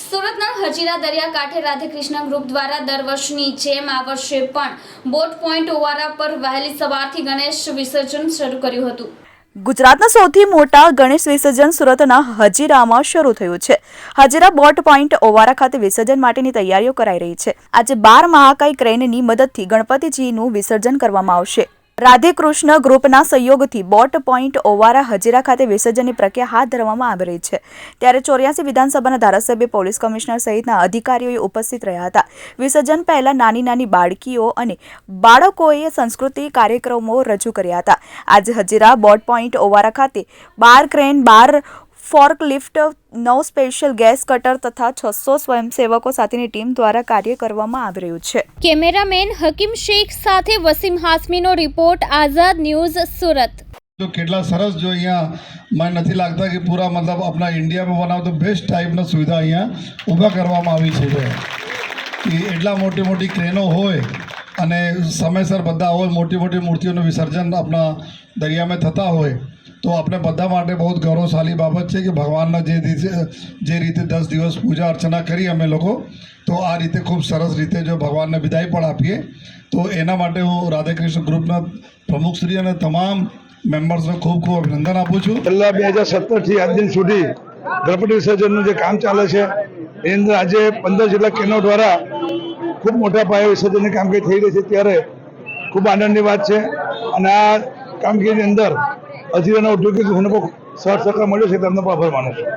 સુરતના હજીરા દરિયાકાંઠે રાધેકૃષ્ણ ગ્રુપ દ્વારા દર વર્ષની જેમ આ વર્ષે પણ બોટ પોઈન્ટ ઓવારા પર વહેલી સવારથી ગણેશ વિસર્જન શરૂ કર્યું હતું. ગુજરાતના સૌથી મોટા ગણેશ વિસર્જન સુરતના હજીરામાં શરૂ થયું છે. હજીરા બોટ પોઈન્ટ ઓવારા ખાતે વિસર્જન માટેની તૈયારીઓ કરાઈ રહી છે. આજે બાર મહાકાય ક્રેનની મદદથી ગણપતિજીનું વિસર્જન કરવામાં આવશે. રાધે કૃષ્ણ ગ્રુપના સહયોગથી બોટ પોઈન્ટ ઓવારા હજીરા ખાતે વિસર્જનની પ્રક્રિયા હાથ ધરવામાં આવી રહી છે. ત્યારે ચોર્યાસી વિધાનસભાના ધારાસભ્ય, પોલીસ કમિશનર સહિતના અધિકારીઓએ ઉપસ્થિત રહ્યા હતા. વિસર્જન પહેલા નાની નાની બાળકીઓ અને બાળકોએ સંસ્કૃતિ કાર્યક્રમો રજૂ કર્યા હતા. આજે હજીરા બોટ પોઈન્ટ ઓવારા ખાતે બાર ક્રેન બાર ફોર્ક લિફ્ટ નવ સ્પેશિયલ ગેસ કટર તથા છસો સ્વયંસેવકો સાથેની ટીમ દ્વારા કાર્ય કરવામાં આવી રહ્યું છે. કેમેરામેન હકીમ શેખ સાથે વસીમ હાસમીનો રિપોર્ટ આઝાદ ન્યૂઝ સુરત. તો કેટલા સરસ જો અહીંયા મને નથી લાગતા કે પૂરા મતલબ આપણા ઇન્ડિયામાં બનાવતો બેસ્ટ ટાઈપનો સુવિધા અહીંયા ઊભા કરવામાં આવી છે. એટલા મોટી મોટી ક્રેનો હોય અને સમયસર બધા હોય, મોટી મોટી મૂર્તિઓનું વિસર્જન આપણા દરિયામાં થતા હોય, તો આપણે બધા માટે બહુ જ ગૌરવશાળી બાબત છે કે ભગવાનના જે દિવસે, જે રીતે દસ દિવસ પૂજા અર્ચના કરી અમે લોકો, તો આ રીતે ખૂબ સરસ રીતે જો ભગવાનને વિદાય પણ આપીએ, તો એના માટે હું રાધાકૃષ્ણ ગ્રુપના પ્રમુખશ્રી અને તમામ મેમ્બર્સને ખૂબ ખૂબ અભિનંદન આપું છું. છેલ્લા બે હજાર સત્તરથી આજ દિન સુધી ગણપતિ વિસર્જનનું જે કામ ચાલે છે, એની અંદર આજે પંદર જેટલા કેનો દ્વારા ખૂબ મોટા પાયે વિસર્જનની કામગીરી થઈ રહી છે ત્યારે ખૂબ આનંદની વાત છે. અને આ કામગીરીની અંદર અધિરાના ઔદ્યોગિક હુનકો સહ સહકાર મળ્યો છે. તેમનો પણ આભાર માનું છું.